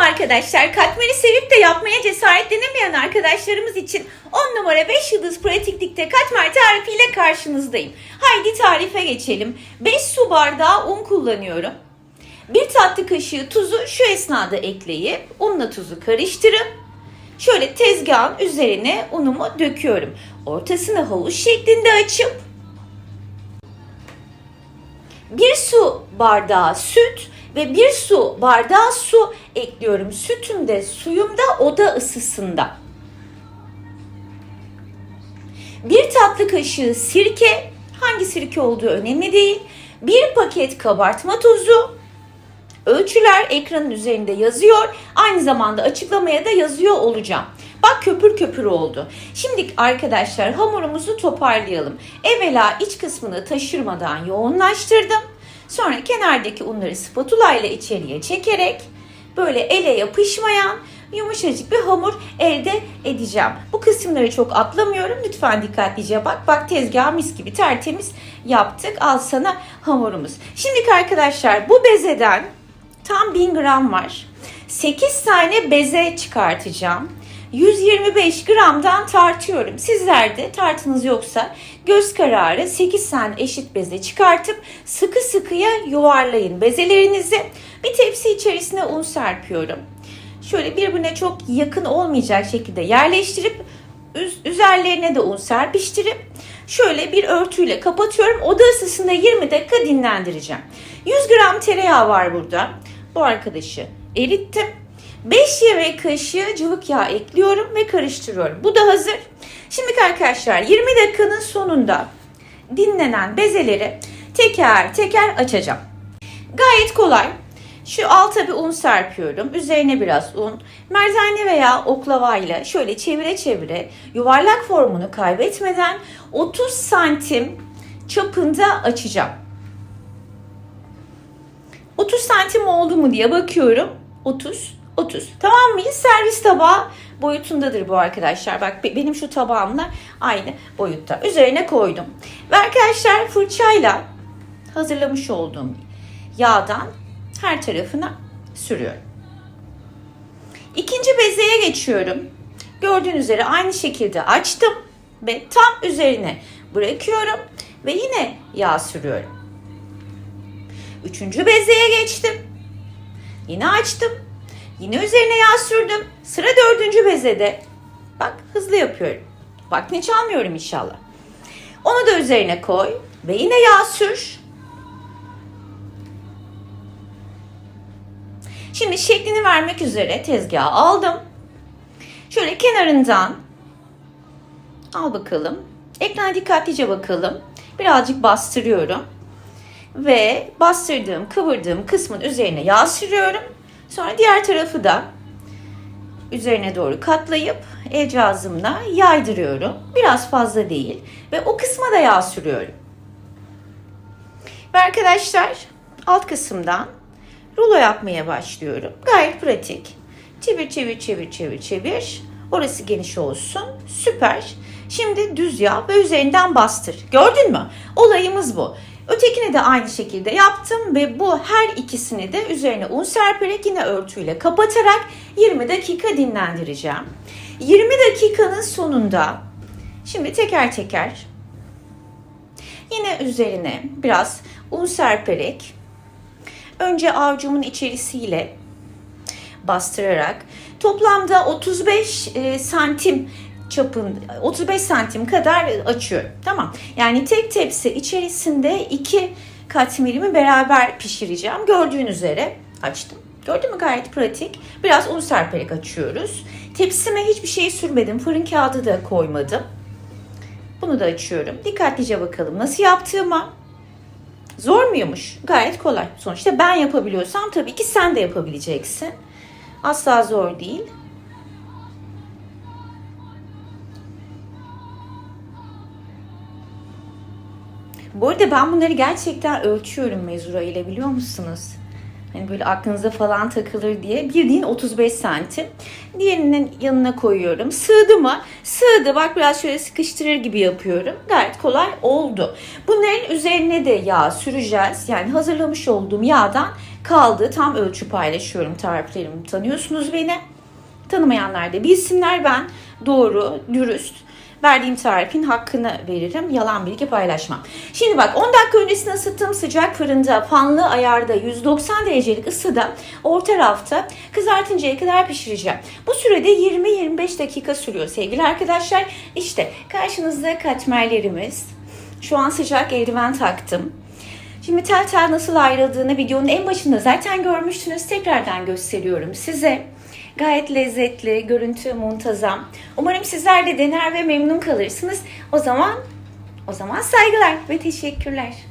arkadaşlar. Katmeri sevip de yapmaya cesaretlenemeyen arkadaşlarımız için 10 numara 5 yıldız pratiklikte katmer tarifiyle karşınızdayım. Haydi tarife geçelim. 5 su bardağı un kullanıyorum. 1 tatlı kaşığı tuzu şu esnada ekleyip unla tuzu karıştırıp şöyle tezgahın üzerine unumu döküyorum. Ortasını havuç şeklinde açıp bir su bardağı süt ve bir su bardağı su ekliyorum. Sütüm de suyum da oda ısısında. Bir tatlı kaşığı sirke, hangi sirke olduğu önemli değil. Bir paket kabartma tozu, ölçüler ekranın üzerinde yazıyor. Aynı zamanda açıklamaya da yazıyor olacağım. Bak köpür köpür oldu. Şimdi arkadaşlar hamurumuzu toparlayalım. Evvela iç kısmını taşırmadan yoğunlaştırdım. Sonra kenardaki unları spatula ile içeriye çekerek böyle ele yapışmayan yumuşacık bir hamur elde edeceğim. Bu kısımları çok atlamıyorum. Lütfen dikkatlice bak. Bak tezgah mis gibi tertemiz yaptık. Al sana hamurumuz. Şimdi arkadaşlar bu bezeden tam 1000 gram var. 8 tane beze çıkartacağım. 125 gramdan tartıyorum. Sizler de tartınız yoksa göz kararı 8 tane eşit beze çıkartıp sıkı sıkıya yuvarlayın bezelerinizi. Bir tepsi içerisine un serpiyorum. Şöyle birbirine çok yakın olmayacak şekilde yerleştirip üz- üzerlerine de un serpiştirip şöyle bir örtüyle kapatıyorum. Oda ısısında 20 dakika dinlendireceğim. 100 gram tereyağı var burada. Bu arkadaşı erittim. 5 yemek kaşığı cıvık yağ ekliyorum ve karıştırıyorum. Bu da hazır. Şimdi arkadaşlar 20 dakikanın sonunda dinlenen bezeleri teker teker açacağım. Gayet kolay. Şu alta bir un serpiyorum. Üzerine biraz un. Merdane veya oklavayla şöyle çevire çevire yuvarlak formunu kaybetmeden 30 santim çapında açacağım. 30 santim oldu mu diye bakıyorum. 30, 30. Tamam mıyız? Servis tabağı boyutundadır bu arkadaşlar. Bak be- benim şu tabağımla aynı boyutta. Üzerine koydum. Ve arkadaşlar fırçayla hazırlamış olduğum yağdan her tarafına sürüyorum. İkinci bezeye geçiyorum. Gördüğünüz üzere aynı şekilde açtım ve tam üzerine bırakıyorum ve yine yağ sürüyorum. Üçüncü bezeye geçtim. Yine açtım. Yine üzerine yağ sürdüm. Sıra dördüncü bezede. Bak hızlı yapıyorum. Vaktini çalmıyorum inşallah. Onu da üzerine koy ve yine yağ sür. Şimdi şeklini vermek üzere tezgaha aldım. Şöyle kenarından al bakalım. Ekrana dikkatlice bakalım. Birazcık bastırıyorum. Ve bastırdığım, kıvırdığım kısmın üzerine yağ sürüyorum. Sonra diğer tarafı da üzerine doğru katlayıp el cihazımla yaydırıyorum. Biraz fazla değil. Ve o kısma da yağ sürüyorum. Ve arkadaşlar alt kısımdan rulo yapmaya başlıyorum. Gayet pratik. Çevir çevir çevir çevir çevir. Orası geniş olsun. Süper. Şimdi düz yap ve üzerinden bastır. Gördün mü? Olayımız bu. Ötekini de aynı şekilde yaptım ve bu her ikisini de üzerine un serperek yine örtüyle kapatarak 20 dakika dinlendireceğim. 20 dakikanın sonunda şimdi teker teker yine üzerine biraz un serperek önce avucumun içerisiyle bastırarak toplamda 35 e, santim çapın 35 santim kadar açıyorum. Tamam. Yani tek tepsi içerisinde iki katmerimi beraber pişireceğim. Gördüğün üzere açtım. Gördün mü gayet pratik. Biraz un serperek açıyoruz. Tepsime hiçbir şey sürmedim. Fırın kağıdı da koymadım. Bunu da açıyorum. Dikkatlice bakalım nasıl yaptığıma. Zor muymuş? Gayet kolay. Sonuçta ben yapabiliyorsam tabii ki sen de yapabileceksin. Asla zor değil. Bu arada ben bunları gerçekten ölçüyorum mezura ile biliyor musunuz? Hani böyle aklınıza falan takılır diye. Bildiğin 35 santim. Diğerinin yanına koyuyorum. Sığdı mı? Sığdı. Bak biraz şöyle sıkıştırır gibi yapıyorum. Gayet kolay oldu. Bunların üzerine de yağ süreceğiz. Yani hazırlamış olduğum yağdan kaldı. Tam ölçü paylaşıyorum tariflerimi. Tanıyorsunuz beni. Tanımayanlar da bilsinler ben doğru, dürüst verdiğim tarifin hakkını veririm. Yalan bilgi paylaşmam. Şimdi bak 10 dakika öncesinde ısıttığım sıcak fırında fanlı ayarda 190 derecelik ısıda orta rafta kızartıncaya kadar pişireceğim. Bu sürede 20-25 dakika sürüyor sevgili arkadaşlar. İşte karşınızda katmerlerimiz. Şu an sıcak eldiven taktım. Şimdi tel tel nasıl ayrıldığını videonun en başında zaten görmüştünüz. Tekrardan gösteriyorum size. Gayet lezzetli, görüntü muntazam. Umarım sizler de dener ve memnun kalırsınız. O zaman o zaman saygılar ve teşekkürler.